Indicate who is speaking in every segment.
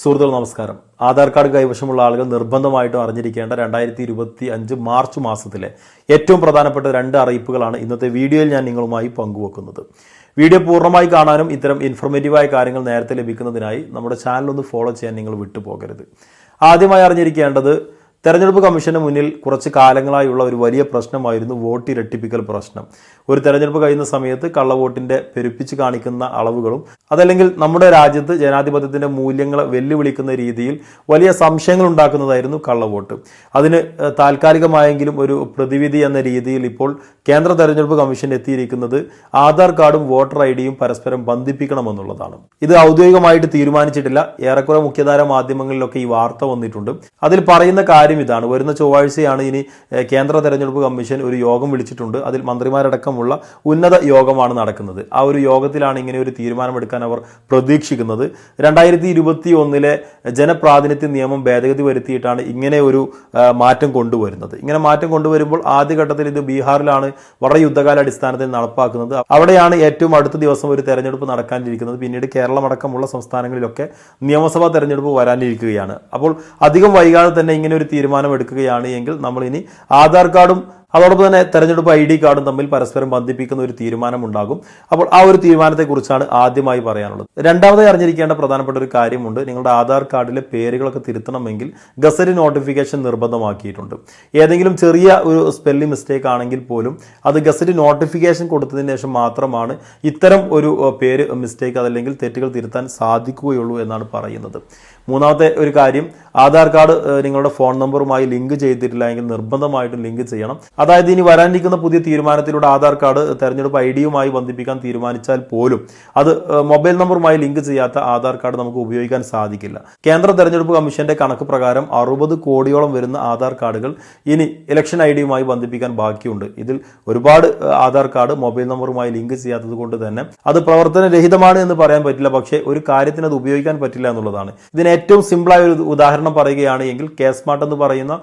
Speaker 1: സുഹൃത്തുക്കൾ നമസ്കാരം. ആധാർ കാർഡ് കൈവശമുള്ള ആളുകൾ നിർബന്ധമായിട്ടും അറിഞ്ഞിരിക്കേണ്ട രണ്ടായിരത്തി ഇരുപത്തി അഞ്ച് മാർച്ച് മാസത്തിലെ ഏറ്റവും പ്രധാനപ്പെട്ട രണ്ട് അറിയിപ്പുകളാണ് ഇന്നത്തെ വീഡിയോയിൽ ഞാൻ നിങ്ങളുമായി പങ്കുവെക്കുന്നത്. വീഡിയോ പൂർണമായി കാണാനും ഇത്തരം ഇൻഫോർമേറ്റീവായ കാര്യങ്ങൾ നേരത്തെ ലഭിക്കുന്നതിനായി നമ്മുടെ ചാനൽ ഒന്ന് ഫോളോ ചെയ്യാൻ നിങ്ങൾ വിട്ടുപോകരുത്. ആദ്യമായി അറിഞ്ഞിരിക്കേണ്ടത് തെരഞ്ഞെടുപ്പ് കമ്മീഷന് മുന്നിൽ കുറച്ച് കാലങ്ങളായുള്ള ഒരു വലിയ പ്രശ്നമായിരുന്നു വോട്ട് ഇരട്ടിപ്പിക്കൽ പ്രശ്നം. ഒരു തെരഞ്ഞെടുപ്പ് കഴിയുന്ന സമയത്ത് കള്ളവോട്ടിന്റെ പെരുപ്പിച്ച് കാണിക്കുന്ന അളവുകളും അതല്ലെങ്കിൽ നമ്മുടെ രാജ്യത്ത് ജനാധിപത്യത്തിന്റെ മൂല്യങ്ങളെ വെല്ലുവിളിക്കുന്ന രീതിയിൽ വലിയ സംശയങ്ങൾ ഉണ്ടാക്കുന്നതായിരുന്നു കള്ളവോട്ട്. അതിന് താൽക്കാലികമായെങ്കിലും ഒരു പ്രതിവിധി എന്ന രീതിയിൽ ഇപ്പോൾ കേന്ദ്ര തെരഞ്ഞെടുപ്പ് കമ്മീഷൻ എത്തിയിരിക്കുന്നത് ആധാർ കാർഡും വോട്ടർ ഐ ഡിയും പരസ്പരം ബന്ധിപ്പിക്കണമെന്നുള്ളതാണ്. ഇത് ഔദ്യോഗികമായിട്ട് തീരുമാനിച്ചിട്ടില്ല. ഏറെക്കുറെ മുഖ്യധാര മാധ്യമങ്ങളിലൊക്കെ ഈ വാർത്ത വന്നിട്ടുണ്ട്. അതിൽ പറയുന്ന കാര്യം ഇതാണ്. വരുന്ന ചൊവ്വാഴ്ചയാണ് ഇനി കേന്ദ്ര തെരഞ്ഞെടുപ്പ് കമ്മീഷൻ ഒരു യോഗം വിളിച്ചിട്ടുണ്ട്. അതിൽ മന്ത്രിമാരടക്കമുള്ള ഉന്നത യോഗമാണ് നടക്കുന്നത്. ആ ഒരു യോഗത്തിലാണ് ഇങ്ങനെ ഒരു തീരുമാനമെടുക്കാൻ അവർ പ്രതീക്ഷിക്കുന്നത്. രണ്ടായിരത്തി ഇരുപത്തി ഒന്നിലെ ജനപ്രാതിനിധ്യ നിയമം ഭേദഗതി വരുത്തിയിട്ടാണ് ഇങ്ങനെ ഒരു മാറ്റം കൊണ്ടുവരുന്നത്. ഇങ്ങനെ മാറ്റം കൊണ്ടുവരുമ്പോൾ ആദ്യഘട്ടത്തിൽ ഇത് ബീഹാറിലാണ് വളരെ യുദ്ധകാല അടിസ്ഥാനത്തിൽ നടപ്പാക്കുന്നത്. അവിടെയാണ് ഏറ്റവും അടുത്ത ദിവസം ഒരു തെരഞ്ഞെടുപ്പ് നടക്കാനിരിക്കുന്നത്. പിന്നീട് കേരളമടക്കമുള്ള സംസ്ഥാനങ്ങളിലൊക്കെ നിയമസഭാ തെരഞ്ഞെടുപ്പ് വരാനിരിക്കുകയാണ്. അപ്പോൾ അധികം വൈകാതെ തന്നെ ഇങ്ങനെ ഒരു തീരുമാനം എടുക്കുകയാണ് എങ്കിൽ നമ്മൾ ഇനി ആധാർ കാർഡും അതോടൊപ്പം തന്നെ തെരഞ്ഞെടുപ്പ് ഐ ഡി കാർഡും തമ്മിൽ പരസ്പരം ബന്ധിപ്പിക്കുന്ന ഒരു തീരുമാനം ഉണ്ടാകും അപ്പോൾ ആ ഒരു തീരുമാനത്തെക്കുറിച്ചാണ് ആദ്യമായി പറയാനുള്ളത്. രണ്ടാമതായി അറിഞ്ഞിരിക്കേണ്ട പ്രധാനപ്പെട്ട ഒരു കാര്യമുണ്ട്. നിങ്ങളുടെ ആധാർ കാർഡിലെ പേരുകളൊക്കെ തിരുത്തണമെങ്കിൽ ഗസറ്റ് നോട്ടിഫിക്കേഷൻ നിർബന്ധമാക്കിയിട്ടുണ്ട്. ഏതെങ്കിലും ചെറിയ ഒരു സ്പെല്ലിംഗ് മിസ്റ്റേക്ക് ആണെങ്കിൽ പോലും അത് ഗസറ്റ് നോട്ടിഫിക്കേഷൻ കൊടുത്തതിന് ശേഷം മാത്രമാണ് ഇത്തരം ഒരു പേര് മിസ്റ്റേക്ക് അതല്ലെങ്കിൽ തെറ്റുകൾ തിരുത്താൻ സാധിക്കുകയുള്ളൂ എന്നാണ് പറയുന്നത്. മൂന്നാമത്തെ ഒരു കാര്യം ആധാർ കാർഡ് നിങ്ങളുടെ ഫോൺ നമ്പറുമായി ലിങ്ക് ചെയ്തിട്ടില്ല എങ്കിൽ നിർബന്ധമായിട്ടും ലിങ്ക് ചെയ്യണം. അതായത് ഇനി വരാനിരിക്കുന്ന പുതിയ തീരുമാനത്തിലൂടെ ആധാർ കാർഡ് തെരഞ്ഞെടുപ്പ് ഐ ഡിയുമായി ബന്ധിപ്പിക്കാൻ തീരുമാനിച്ചാൽ പോലും അത് മൊബൈൽ നമ്പറുമായി ലിങ്ക് ചെയ്യാത്ത ആധാർ കാർഡ് നമുക്ക് ഉപയോഗിക്കാൻ സാധിക്കില്ല. കേന്ദ്ര തെരഞ്ഞെടുപ്പ് കമ്മീഷന്റെ കണക്ക് പ്രകാരം അറുപത് കോടിയോളം വരുന്ന ആധാർ കാർഡുകൾ ഇനി ഇലക്ഷൻ ഐ ഡിയുമായി ബന്ധിപ്പിക്കാൻ ബാക്കിയുണ്ട്. ഇതിൽ ഒരുപാട് ആധാർ കാർഡ് മൊബൈൽ നമ്പറുമായി ലിങ്ക് ചെയ്യാത്തത് കൊണ്ട് തന്നെ അത് പ്രവർത്തനരഹിതമാണ് എന്ന് പറയാൻ പറ്റില്ല. പക്ഷേ ഒരു കാര്യത്തിന് അത് ഉപയോഗിക്കാൻ പറ്റില്ല എന്നുള്ളതാണ്. ഇതിന് ഏറ്റവും സിമ്പിളായ ഒരു ഉദാഹരണം പറയുകയാണ് എങ്കിൽ കെ സ്മാർട്ട് എന്ന് പറയുന്ന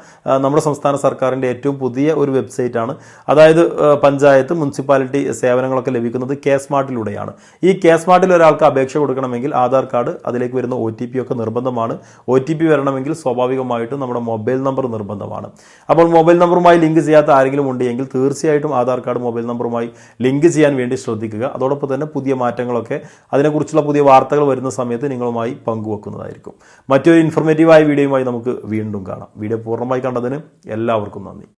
Speaker 1: നമ്മുടെ സംസ്ഥാന സർക്കാരിന്റെ ഏറ്റവും പുതിയ ഒരു വെബ്സൈറ്റ് ആണ്. അതായത് പഞ്ചായത്ത് മുനിസിപ്പാലിറ്റി സേവനങ്ങളൊക്കെ ലഭിക്കുന്നത് കെ സ്മാർട്ടിലൂടെയാണ്. ഈ കെ സ്മാർട്ടിൽ ഒരാൾക്ക് അപേക്ഷ കൊടുക്കണമെങ്കിൽ ആധാർ കാർഡ് അതിലേക്ക് വരുന്ന ഒ ടി പി ഒക്കെ നിർബന്ധമാണ്. ഒ ടി പി വരണമെങ്കിൽ സ്വാഭാവികമായിട്ടും നമ്മുടെ മൊബൈൽ നമ്പർ നിർബന്ധമാണ്. അപ്പോൾ മൊബൈൽ നമ്പറുമായി ലിങ്ക് ചെയ്യാത്ത ആരെങ്കിലും ഉണ്ടെങ്കിൽ തീർച്ചയായിട്ടും ആധാർ കാർഡ് മൊബൈൽ നമ്പറുമായി ലിങ്ക് ചെയ്യാൻ വേണ്ടി ശ്രദ്ധിക്കുക. അതോടൊപ്പം തന്നെ പുതിയ മാറ്റങ്ങളൊക്കെ അതിനെക്കുറിച്ചുള്ള പുതിയ വാർത്തകൾ വരുന്ന സമയത്ത് നിങ്ങളുമായി പങ്കുവെക്കുന്നതായിരിക്കും. മറ്റൊരു ഇൻഫർമേറ്റീവായ വീഡിയോയുമായി നമുക്ക് വീണ്ടും കാണാം. വീഡിയോ പൂർണമായി കണ്ടതിന് എല്ലാവർക്കും നന്ദി.